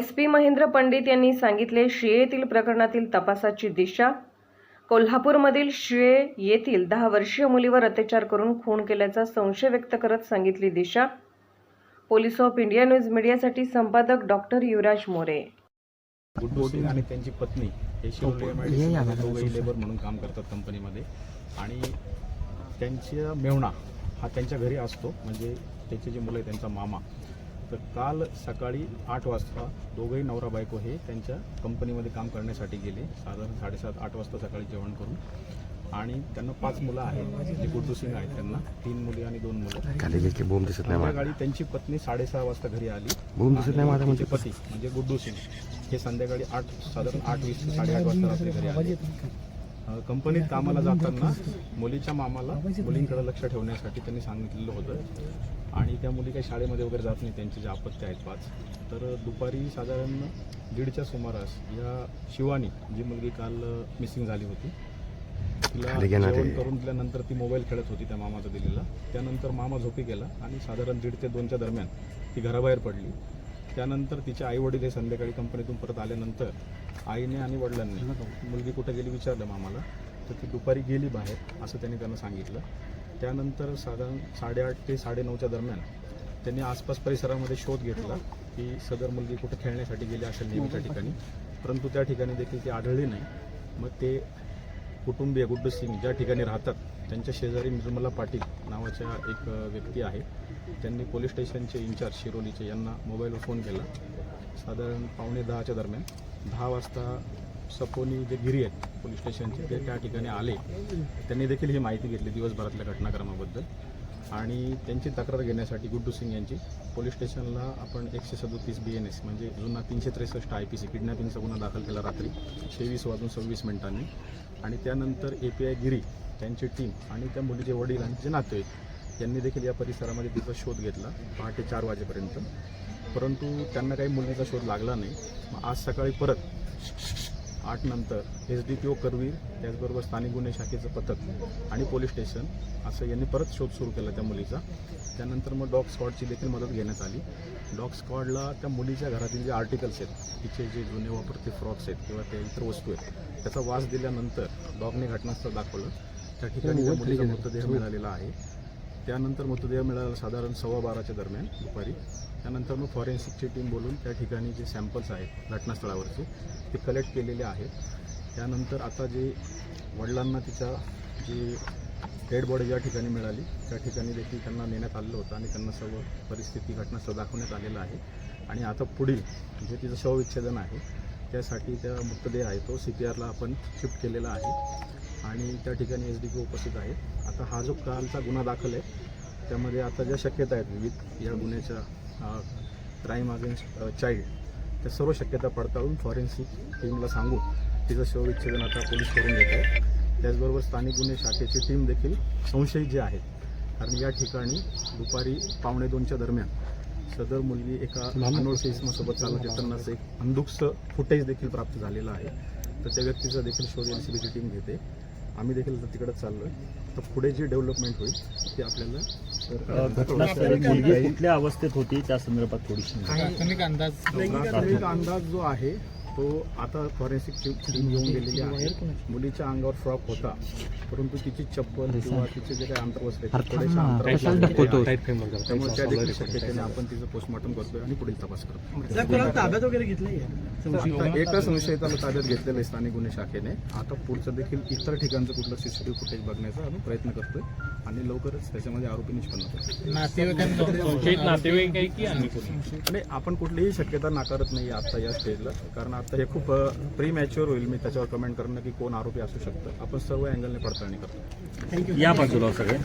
S P Mahendra Pandit यांनी सांगितले शिये येथील प्रकरणातील तपासाची दिशा. कोल्हापूरमधील शिये येथील दहा वर्षीय मुलीवर अत्याचार करून खून केल्याचा संशय व्यक्त करत सांगितली दिशा. पोलीस ऑफ इंडिया न्यूज मीडियासाठी संपादक डॉक्टर युवराज मोरे. आणि त्यांची पत्नी हे लेबर म्हणून काम करतात कंपनीमध्ये आणि त्यांच्या मेवणा हा त्यांच्या घरी असतो म्हणजे त्याची जी मुलं आहे त्यांचा मामा. तर काल सकाळी आठ वाजता दोघंही नवरा बायको हे त्यांच्या कंपनीमध्ये काम करण्यासाठी गेले. साधारण साडेसात आठ वाजता सकाळी जेवण करून. आणि त्यांना पाच मुलं आहेत. जे गुड्डू सिंग आहेत त्यांना. तीन मुली आणि दोन मुलं. दिसत संध्याकाळी त्यांची पत्नी साडेसहा वाजता घरी आली. बोंब दिसत नाही म्हणजे. पती म्हणजे गुड्डू सिंग हे संध्याकाळी आठ साधारण आठ वीस ते साडेआठ वाजता रात्री घरी आले. कंपनीत कामाला जाताना मुलीच्या मामाला मुलींकडे लक्ष ठेवण्यासाठी त्यांनी सांगितलेलं होतं. आणि त्या मुली काही शाळेमध्ये वगैरे जात नाही त्यांचे जे अपत्य आहेत पाच. तर दुपारी साधारण दीडच्या सुमारास या शिवानी जी मुलगी काल मिसिंग झाली होती तिला जेवण. करून दिल्यानंतर ती मोबाईल खेळत होती त्या मामाचा दिलेला. त्यानंतर मामा झोपी गेला आणि साधारण दीड ते दोनच्या दरम्यान ती घराबाहेर पडली. त्यानंतर तिचे आई वडील हे संध्याकाळी कंपनीतून परत आल्यानंतर आईने आणि वडिलांनी मुलगी कुठं गेली विचारलं मामाला तर ती दुपारी गेली बाहेर असं त्यांनी त्यांना सांगितलं. त्यानंतर साधारण साडेआठ ते साडेनऊच्या दरम्यान त्यांनी आसपास परिसरामध्ये शोध घेतला की सदर मुलगी कुठं खेळण्यासाठी गेली अशा नेहमीच्या ठिकाणी. परंतु त्या ठिकाणी देखील ती आढळली नाही. मग ते कुटुंबीय गुड्डू सिंग ज्या ठिकाणी राहतात त्यांच्या शेजारी निर्मला पाटील नावाच्या एक व्यक्ती आहे. त्यांनी पोलीस स्टेशनचे इन्चार्ज शिरोलीचे यांना मोबाईलवर फोन केला. साधारण पावणे दहाच्या दरम्यान. दहा वाजता सपोनी जे गिरी आहेत पोलीस स्टेशनचे ते त्या ठिकाणी आले. त्यांनी देखील ही माहिती घेतली दिवसभरातल्या घटनाक्रमाबद्दल. आणि त्यांची तक्रार घेण्यासाठी गुड्डू सिंग यांची. पोलीस स्टेशनला आपण एकशे सदोतीस बी एन एस म्हणजे जुना तीनशे त्रेसष्ट आय पी सी किडनॅपिंगचा गुन्हा दाखल केला रात्री तेवीस वाजून सव्वीस मिनिटांनी. आणि त्यानंतर ए पी आय गिरी त्यांची टीम आणि त्या मुलीचे वडील आणि जे नातेवाईक यांनी देखील या परिसरामध्ये तिचा शोध घेतला पहाटे चार वाजेपर्यंत. परंतु त्यांना काही मुलीचा शोध लागला नाही. मग आज सकाळी परत आठ नंतर S D P O Karveer त्याचबरोबर स्थानिक गुन्हे शाखेचं पथक आणि पोलीस स्टेशन असं यांनी परत शोध सुरू केला त्या मुलीचा. त्यानंतर मग डॉग स्क्वॉडची देखील मदत घेण्यात आली. डॉग स्क्वॉडला त्या मुलीच्या घरातील जे आर्टिकल्स आहेत तिचे जे जुने वापरते फ्रॉक्स आहेत किंवा त्या इतर वस्तू आहेत त्याचा वास दिल्यानंतर डॉगने घटनास्थळ दाखवलं. त्या ठिकाणी त्या मुलीचा मृतदेह मिळालेला आहे. त्यानंतर मृतदेह मिळाला साधारण सव्वा बाराच्या दरम्यान दुपारी. त्यानंतर मग फॉरेन्सिकची टीम बोलून त्या ठिकाणी जे सॅम्पल्स आहेत घटनास्थळावरचे ते कलेक्ट केलेले आहेत. त्यानंतर आता जे वडिलांना तिच्या जी डेड बॉडी ज्या ठिकाणी मिळाली त्या ठिकाणी देखील त्यांना नेण्यात आलेलं होतं आणि त्यांना सर्व परिस्थिती घटनास्थळ दाखवण्यात आलेलं आहे. आणि आता पुढील जे तिचं शवविच्छेदन आहे त्यासाठी त्या मृतदेह आहे तो सी पी आरला आपण शिफ्ट केलेला आहे. आणि त्या ठिकाणी एस डी पी उपस्थित आहेत आता हा जो कालचा गुन्हा दाखल आहे त्यामध्ये आता ज्या शक्यता आहेत विविध या गुन्ह्याच्या क्राईम अगेन्स्ट चाइल्ड त्या सर्व शक्यता पडताळून फॉरेन्सिक टीमला सांगून तिचं शवविच्छेदन आता पोलीस करून घेत आहेत त्याचबरोबर स्थानिक गुन्हे शाखेची टीम देखील संशयित जे आहेत कारण या ठिकाणी दुपारी पावणे दोनच्या दरम्यान सदर मुलगी एका अनोळखी इसमासोबत चालत येतानाच एक अंधुकचं फुटेज देखील प्राप्त झालेलं आहे. तर त्या व्यक्तीचा देखील शोध एल सी बीची टीम घेते. आम्ही देखील तिकडे चाललो आहे तर पुढे जी डेव्हलपमेंट होईल ती आपल्याला कुठल्या अवस्थेत होती? त्या संदर्भात थोडीशी प्राथमिक अंदाज प्राथमिक अंदाज जो आहे तो आता फॉरेन्सिक टीम येऊन गेलेली आहे. मुलीच्या अंगावर फ्रॉक होता. परंतु तिची चप्पल किंवा तिचे जे काही थोडेशा अंतरावर आहेत. त्यामुळे त्या देखील शक्यतेने आपण तिचं पोस्टमॉर्टम करतोय आणि पुढील तपास करतो ताब्यात वगैरे घेतलंय? आता एका संशयिताला ताब्यात घेतलेलं आहे स्थानिक गुन्हे शाखेने. आता पुढचं देखील इतर ठिकाणचं कुठलं सीसीटीव्ही फुटेज बघण्याचा आम्ही प्रयत्न करतोय आणि लवकरच त्याच्यामध्ये आरोपी निष्पन्न करतो आणि आपण कुठलीही शक्यता नाकारत नाही आता या स्टेजला कारण आता हे खूप प्री मॅच्युअर होईल मी त्याच्यावर कमेंट करणं की कोण आरोपी असू शकतं. आपण सर्व अँगलने पडताळणी करतो. या बाजूला हो सगळे.